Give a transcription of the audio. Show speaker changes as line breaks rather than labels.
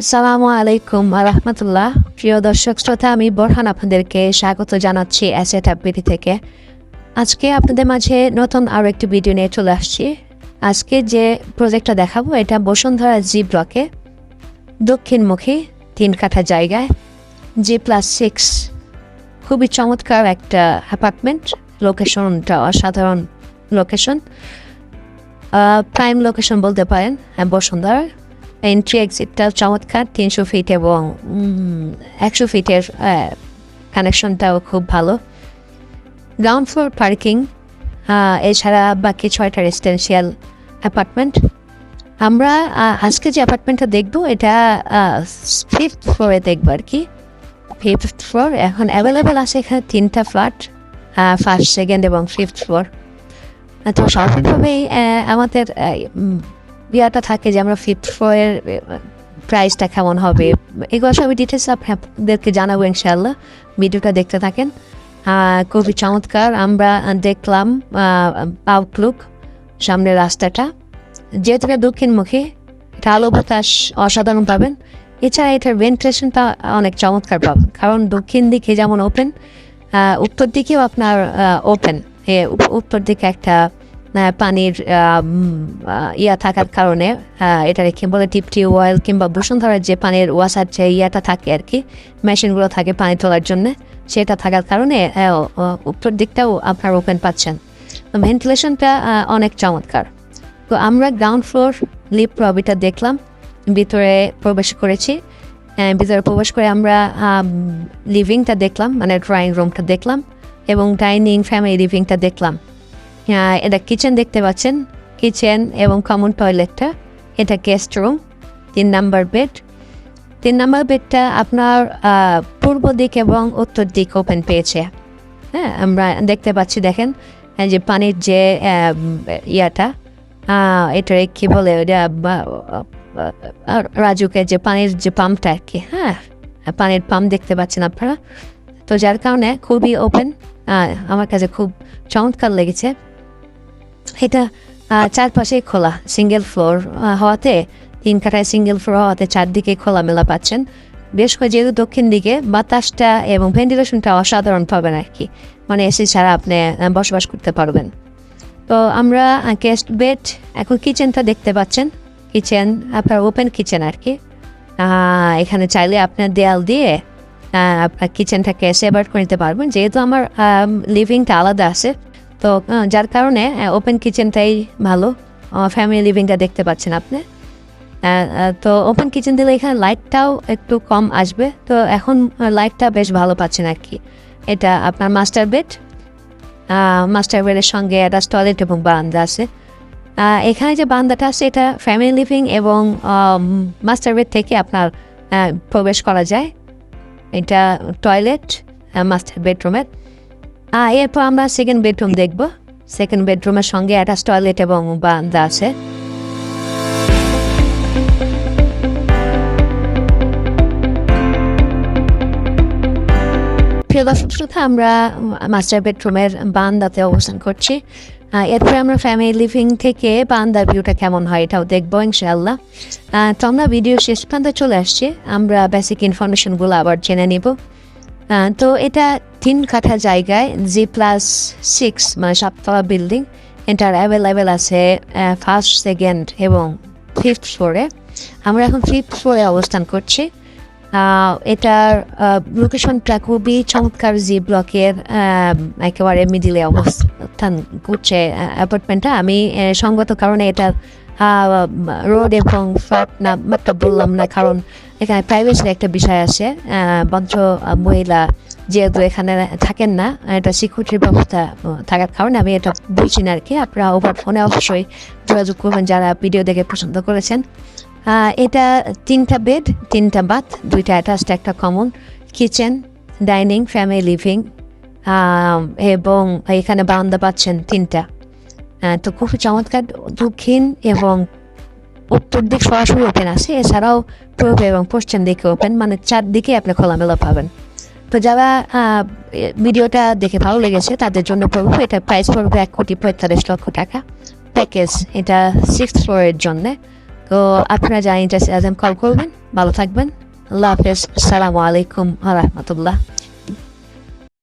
আসসালামু আলাইকুম রহমতুল্লাহ প্রিয় দর্শক শ্রোতা আমি বরহান আপনাদেরকে স্বাগত জানাচ্ছি অ্যাসেট অ্যাপিটি থেকে। আজকে আপনাদের মাঝে নতুন আরও একটি ভিডিও নিয়ে চলে আসছি। আজকে যে প্রজেক্টটা দেখাবো এটা বসুন্ধরা জি ব্লকে দক্ষিণমুখী তিন কাঠা জায়গায়। জি প্লাস সিক্স খুবই চমৎকার একটা অ্যাপার্টমেন্ট লোকেশনটা অসাধারণ লোকেশন প্রাইম লোকেশন বলতে পারেন হ্যাঁ, বসুন্ধরা। এন্ট্রি এক্সিটটা চমৎকার তিনশো ফিট এবং একশো ফিটের কানেকশনটাও খুব ভালো। গ্রাউন্ড ফ্লোর পার্কিং এছাড়া বাকি ছয়টা রেসিডেন্সিয়াল অ্যাপার্টমেন্ট আমরা আজকে যে অ্যাপার্টমেন্টটা দেখব এটা ফিফথ ফ্লোরে দেখব আর কি। ফিফথ ফ্লোর এখন অ্যাভেলেবেল আছে এখানে তিনটা ফ্ল্যাট ফার্স্ট সেকেন্ড এবং ফিফথ ফ্লোর তো স্বাভাবিকভাবেই আমাদের ইয়াটা থাকে যে আমরা ফিফথ ফ্লোরের প্রাইসটা কেমন হবে। এগুলো সবই ডিটেলস আপনাদেরকে জানাব ইনশাল্লাহ ভিডিওটা দেখতে থাকেন। খুবই চমৎকার। আমরা দেখলাম আউটলুক সামনের রাস্তাটা। যেহেতু এটা দক্ষিণমুখী, এটা আলো বাতাস অসাধারণ পাবেন। এছাড়া এটার ভেন্টিলেশনটা অনেক চমৎকার পাবেন। কারণ দক্ষিণ দিকে যেমন ওপেন উত্তর দিকেও আপনার ওপেন উত্তর দিকে একটা পানির ইয়া থাকার কারণে এটা রেখে বলে টিপটি ওয়েল কিংবা বসুন্ধরার যে পানির ওয়াসার যে ইয়াটা থাকে আর কি, মেশিনগুলো থাকে পানি তোলার জন্য, সেটা থাকার কারণে উত্তর দিকটাও আপনার ওপেন পাচ্ছেন। ভেন্টিলেশনটা অনেক চমৎকার। তো আমরা গ্রাউন্ড ফ্লোর লিফট লবিটা দেখলাম, ভিতরে প্রবেশ করেছি। ভিতরে প্রবেশ করে আমরা লিভিংটা দেখলাম মানে ড্রয়িং রুমটা দেখলাম এবং ডাইনিং ফ্যামিলি লিভিংটা দেখলাম। এটা কিচেন দেখতে পাচ্ছেন। কিচেন এবং কমন টয়লেটটা এটা গেস্ট রুম তিন নাম্বার বেড তিন নাম্বার বেডটা আপনার পূর্ব দিক এবং উত্তর দিক ওপেন পেয়েছে। হ্যাঁ আমরা দেখতে পাচ্ছি, দেখেন যে পানির যে ইয়াটা এটা কি বলে রাজুকে যে পানির যে পাম্পটা আর কি হ্যাঁ পানির পাম্প দেখতে পাচ্ছেন আপনারা। তো যার কারণে খুবই ওপেন আমার কাছে খুব চমৎকার লেগেছে। এটা চারপাশে খোলা সিঙ্গেল ফ্লোর হওয়াতে তিন কাঠায় সিঙ্গেল ফ্লোর হওয়াতে চারদিকে খোলামেলা পাচ্ছেন। বেশ করে যেহেতু দক্ষিণ দিকে বাতাসটা এবং ভেন্টিলেশনটা অসাধারণ পাবেন আর কি। মানে এসি ছাড়া আপনি বসবাস করতে পারবেন। তো আমরা গেস্ট বেড এখন কিচেনটা দেখতে পাচ্ছেন। কিচেন আপনার ওপেন কিচেন আর কি। এখানে চাইলে আপনার দেয়াল দিয়ে আপনার কিচেনটাকে সেভার করে নিতে পারবেন। যেহেতু আমার লিভিংটা আলাদা আছে তো যার কারণে ওপেন কিচেনটাই ভালো। ফ্যামিলি লিভিংটা দেখতে পাচ্ছেন আপনি। তো ওপেন কিচেন দিলে এখানে লাইটটাও একটু কম আসবে। তো এখন লাইটটা বেশ ভালো পাচ্ছেন আর কি। এটা আপনার মাস্টার বেড মাস্টার বেডের সঙ্গে একটা টয়লেট এবং বারান্দা আছে। এখানে যে বারান্দাটা আছে, এটা ফ্যামিলি লিভিং এবং মাস্টার বেড থেকে আপনার প্রবেশ করা যায়। এটা টয়লেট মাস্টার বেডরুমের এরপর আমরা সেকেন্ড বেডরুম দেখব। সেকেন্ড বেডরুমের সঙ্গে অ্যাটাচ টয়লেট এবং বারান্দা আছে। প্রিয় দর্শক শ্রোতা আমরা মাস্টার বেডরুমের বান্দাতে অবস্থান করছি। এরপরে আমরা ফ্যামিলি লিভিং থেকে বান্দা ভিউটা কেমন হয় এটাও দেখব ইনশাআল্লাহ। তো আমরা ভিডিও শেষ প্রান্তে চলে আসছি। আমরা বেসিক ইনফরমেশনগুলো আবার জেনে নিব। তো এটা তিন কাঠা জায়গায় জি প্লাস সিক্স মানে সাততলা বিল্ডিং এটার অ্যাভেলেবেল আছে ফার্স্ট সেকেন্ড এবং ফিফথ ফ্লোরে আমরা এখন ফিফথ ফ্লোরে অবস্থান করছি। এটার লোকেশনটা খুবই চমৎকার জি ব্লকের একেবারে মিডিলে অবস্থান করছে অ্যাপার্টমেন্টটা আমি সঙ্গত কারণে এটা রোড এবং ফ্ল্যাট না মাত্র বললাম না, কারণ এখানে প্রাইভেসির একটা বিষয় আছে আহ, বঞ্চ মহিলা যেহেতু এখানে থাকেন না এটা সিকিউরিটির ব্যবস্থা থাকার কারণে আমি এটা বলছি না আর কি আপনারা ওভার ফোনে অবশ্যই যোগাযোগ করবেন যারা ভিডিও দেখে পছন্দ করেছেন। এটা তিনটা বেড তিনটা বাথ দুইটা অ্যাটাচড একটা common kitchen dining family living এবং এখানে বারান্দা পাচ্ছেন তিনটা। তো খুবই চমৎকার দক্ষিণ এবং উত্তর দিক সরাসরি ওপেন আছে। এছাড়াও পূর্ব এবং পশ্চিম দিকে ওপেন মানে চারদিকে আপনি খোলামেলা পাবেন। তো যারা ভিডিওটা দেখে ভালো লেগেছে, তাদের জন্য পড়ব এটা প্রাইস পড়বে এক কোটি পঁয়তাল্লিশ লক্ষ টাকা। প্যাকেজ এটা সিক্স ফ্লোরের জন্যে। তো আপনারা যা ইন্টারেস্ট আছেন কল করবেন। ভালো থাকবেন। আল্লাহ হাফেজ। আসসালামু আলাইকুম রহমতুল্লাহ।